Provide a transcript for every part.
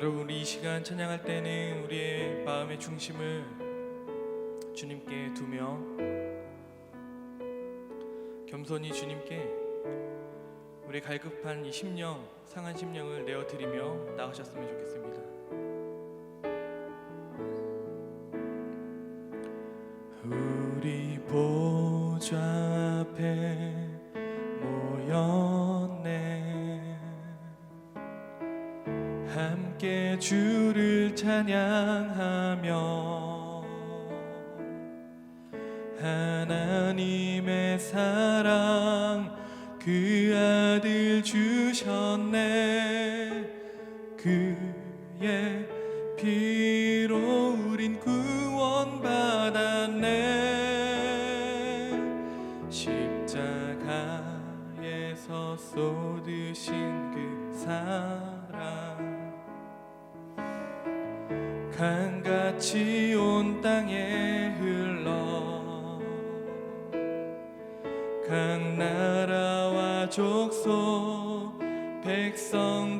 여러분 우리 이 시간 찬양할 때는 우리의 마음의 중심을 주님께 두며 겸손히 주님께 우리 갈급한 이 심령 상한 심령을 내어 드리며 나가셨으면 좋겠습니다. 그의 피로 우린 구원받았네. 십자가에서 쏟으신 그 사랑. 강같이 온 땅에 흘러 각 나라와 족속 백성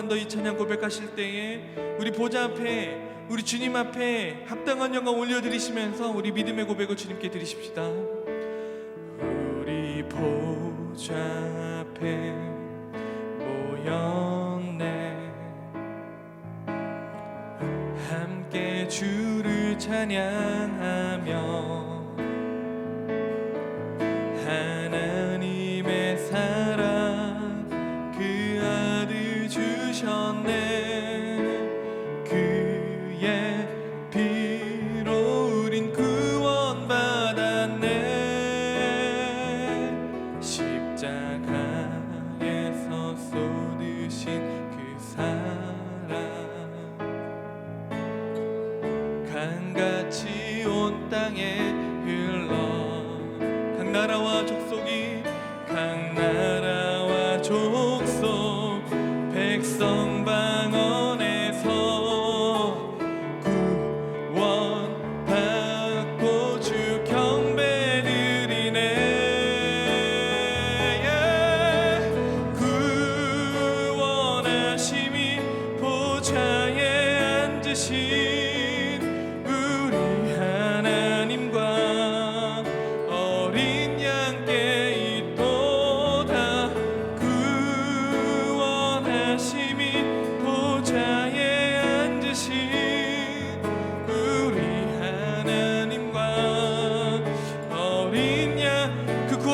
번만 더이 찬양 고백하실 때에 우리 보좌 앞에 우리 주님 앞에 합당한 영광 올려드리시면서 우리 믿음의 고백을 주님께 드리십시다. 우리 보좌 앞에 모였네. 함께 주를 찬양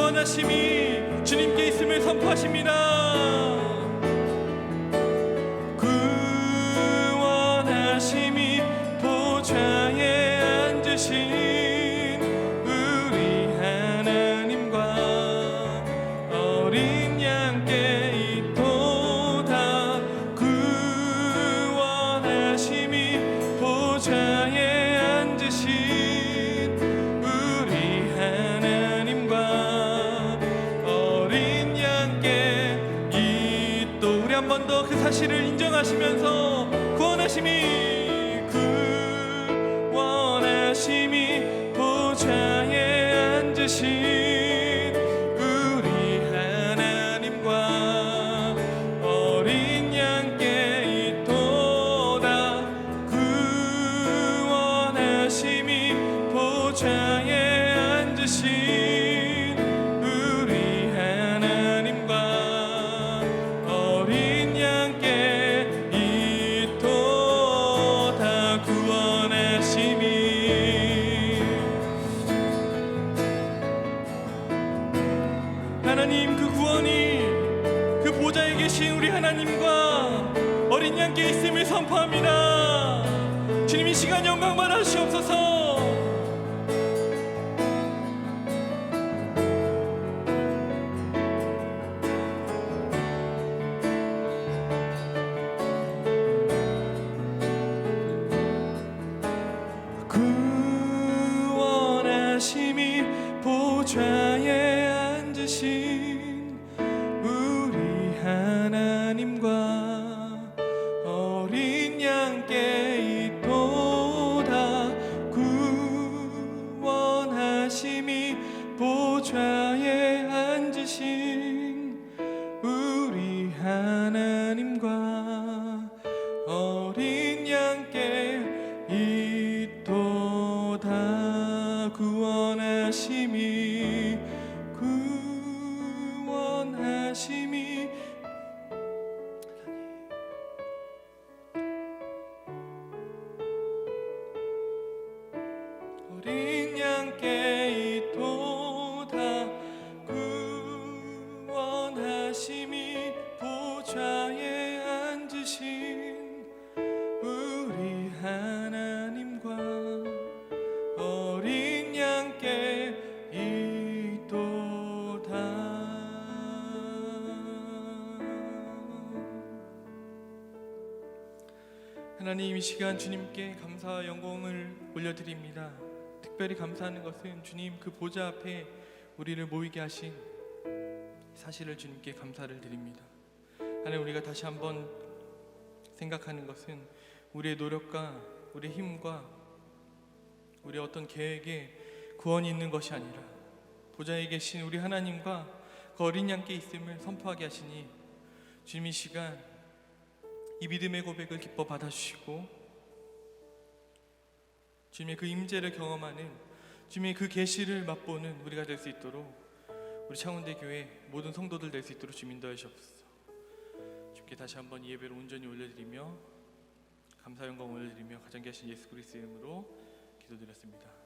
구원하심이 주님께 있음을 선포하십니다. 번 더 그 사실을 인정하시면서 구원하심이 구원하심이 보좌에 앉으신 하나님과 어린 양께 있음을 선포합니다. 주님 이 시간 영광 받아 주시옵소서. 구원하심이 보좌에 앉으신 하나님과 하나님 이 시간 주님께 감사와 영광을 올려드립니다. 특별히 감사하는 것은 주님 그 보좌 앞에 우리를 모이게 하신 사실을 주님께 감사를 드립니다. 하나님 우리가 다시 한번 생각하는 것은 우리의 노력과 우리의 힘과 우리의 어떤 계획에 구원이 있는 것이 아니라 보좌에 계신 우리 하나님과 그 어린 양께 있음을 선포하게 하시니 주님 이 시간 이 믿음의 고백을 기뻐 받아주시고 주님의 그 임재를 경험하는 주님의 그 계시를 맛보는 우리가 될 수 있도록 우리 창원대 교회 모든 성도들 될 수 있도록 주님 인도해 주옵소서. 주께 다시 한번 이 예배를 온전히 올려드리며 감사 영광 올려드리며 가장 계신 예수 그리스도 이름으로 기도드렸습니다.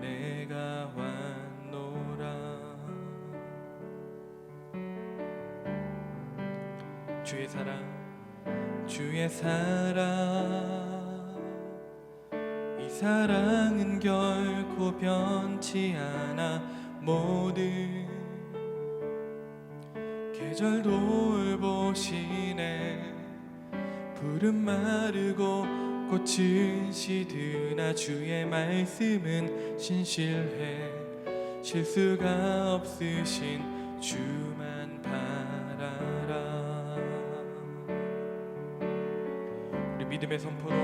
내가 왔노라. 주의 사랑 주의 사랑. 이 사랑은 결코 변치 않아. 모든 계절 돌보시네. 푸른 마르고 꽃은 시드나 주의 말씀은 신실해. 실수가 없으신 주만 바라라. 우리 믿음의 선포로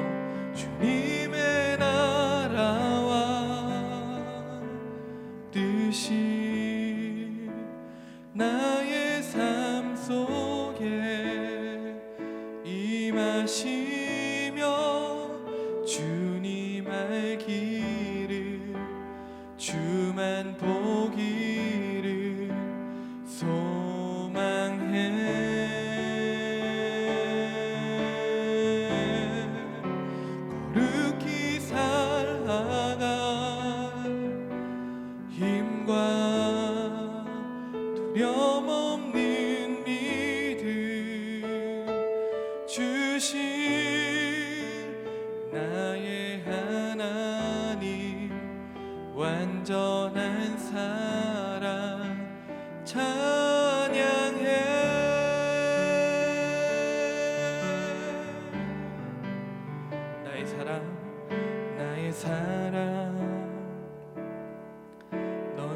주님의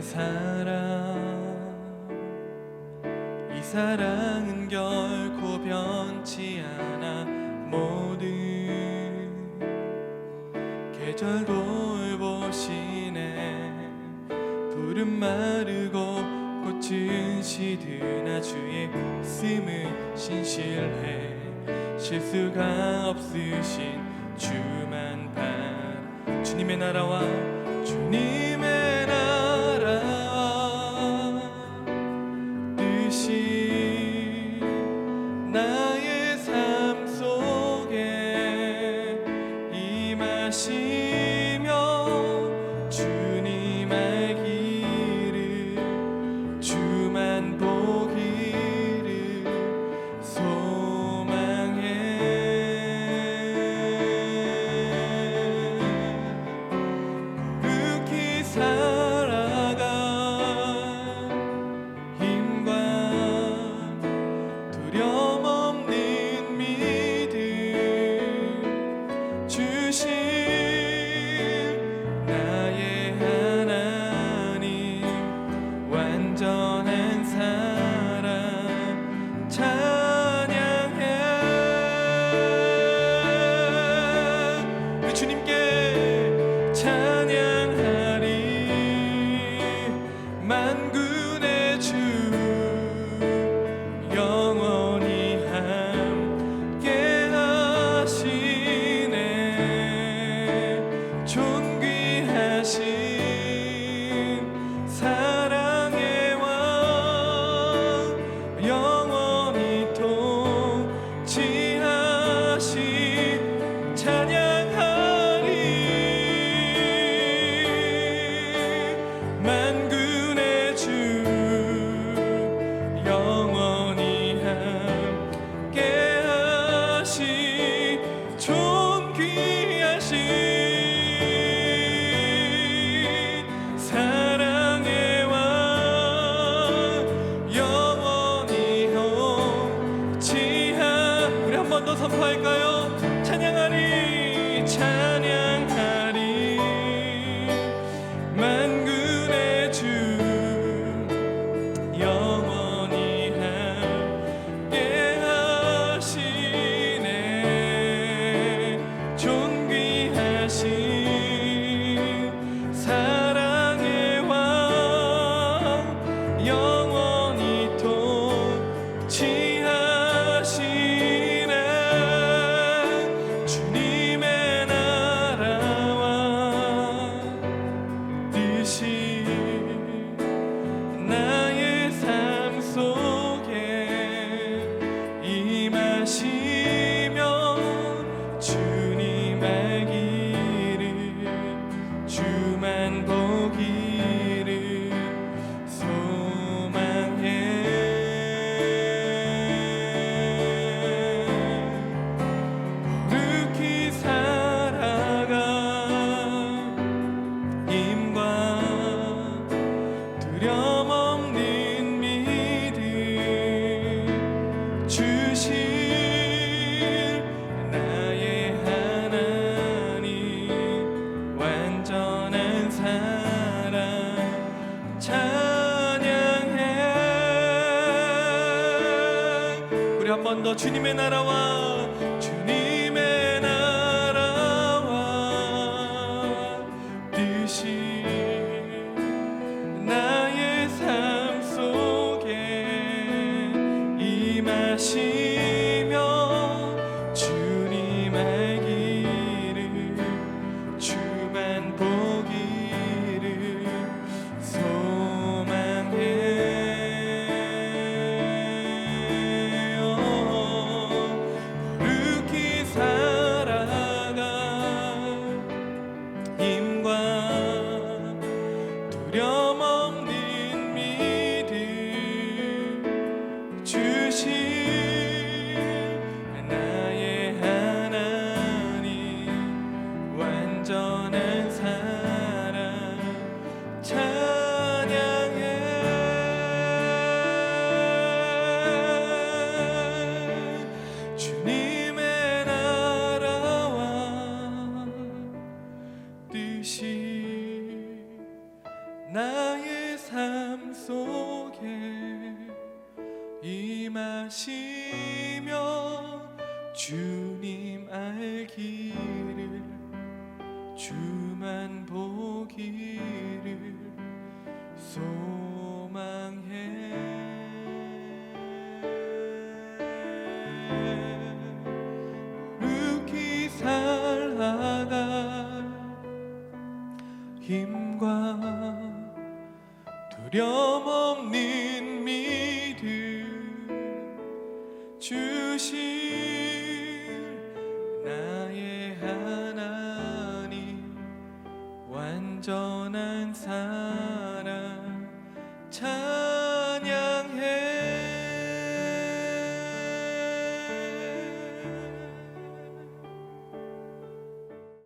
사랑. 이 사랑은 결코 변치 않아. 모든 계절 돌보시네. 푸른 마르고 꽃은 시드나 주의 말씀은 신실해. 실수가 없으신 주만 바라 주님의 나라와 주님의 주실 나의 하나님, 완전한 사랑 찬양해. 나라와 두